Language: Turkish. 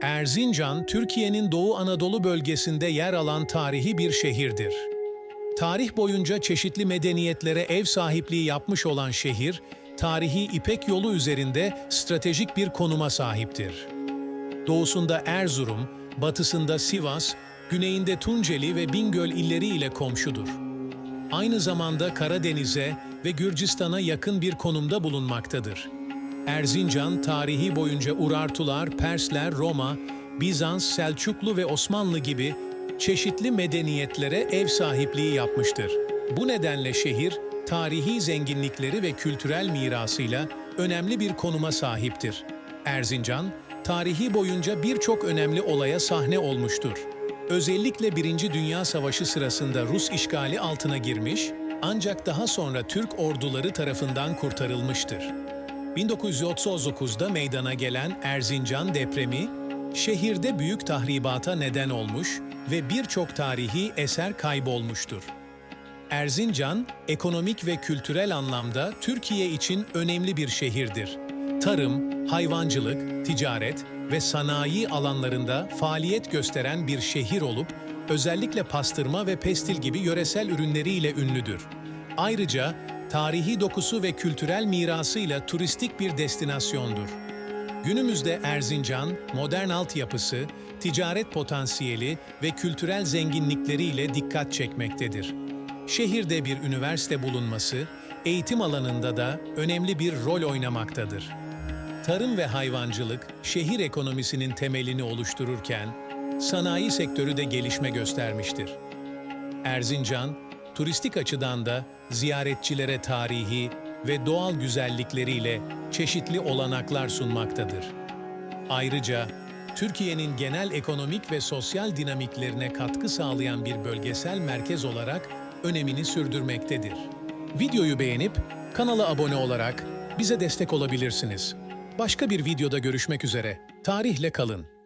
Erzincan, Türkiye'nin Doğu Anadolu bölgesinde yer alan tarihi bir şehirdir. Tarih boyunca çeşitli medeniyetlere ev sahipliği yapmış olan şehir, tarihi İpek yolu üzerinde stratejik bir konuma sahiptir. Doğusunda Erzurum, batısında Sivas, güneyinde Tunceli ve Bingöl illeri ile komşudur. Aynı zamanda Karadeniz'e ve Gürcistan'a yakın bir konumda bulunmaktadır. Erzincan, tarihi boyunca Urartular, Persler, Roma, Bizans, Selçuklu ve Osmanlı gibi çeşitli medeniyetlere ev sahipliği yapmıştır. Bu nedenle şehir, tarihi zenginlikleri ve kültürel mirasıyla önemli bir konuma sahiptir. Erzincan, tarihi boyunca birçok önemli olaya sahne olmuştur. Özellikle Birinci Dünya Savaşı sırasında Rus işgali altına girmiş, ancak daha sonra Türk orduları tarafından kurtarılmıştır. 1939'da meydana gelen Erzincan depremi, şehirde büyük tahribata neden olmuş ve birçok tarihi eser kaybolmuştur. Erzincan, ekonomik ve kültürel anlamda Türkiye için önemli bir şehirdir. Tarım, hayvancılık, ticaret ve sanayi alanlarında faaliyet gösteren bir şehir olup, özellikle pastırma ve pestil gibi yöresel ürünleriyle ünlüdür. Ayrıca tarihi dokusu ve kültürel mirasıyla turistik bir destinasyondur. Günümüzde Erzincan, modern altyapısı, ticaret potansiyeli ve kültürel zenginlikleriyle dikkat çekmektedir. Şehirde bir üniversite bulunması, eğitim alanında da önemli bir rol oynamaktadır. Tarım ve hayvancılık, şehir ekonomisinin temelini oluştururken, sanayi sektörü de gelişme göstermiştir. Erzincan, turistik açıdan da ziyaretçilere tarihi ve doğal güzellikleriyle çeşitli olanaklar sunmaktadır. Ayrıca Türkiye'nin genel ekonomik ve sosyal dinamiklerine katkı sağlayan bir bölgesel merkez olarak önemini sürdürmektedir. Videoyu beğenip kanala abone olarak bize destek olabilirsiniz. Başka bir videoda görüşmek üzere. Tarihle kalın.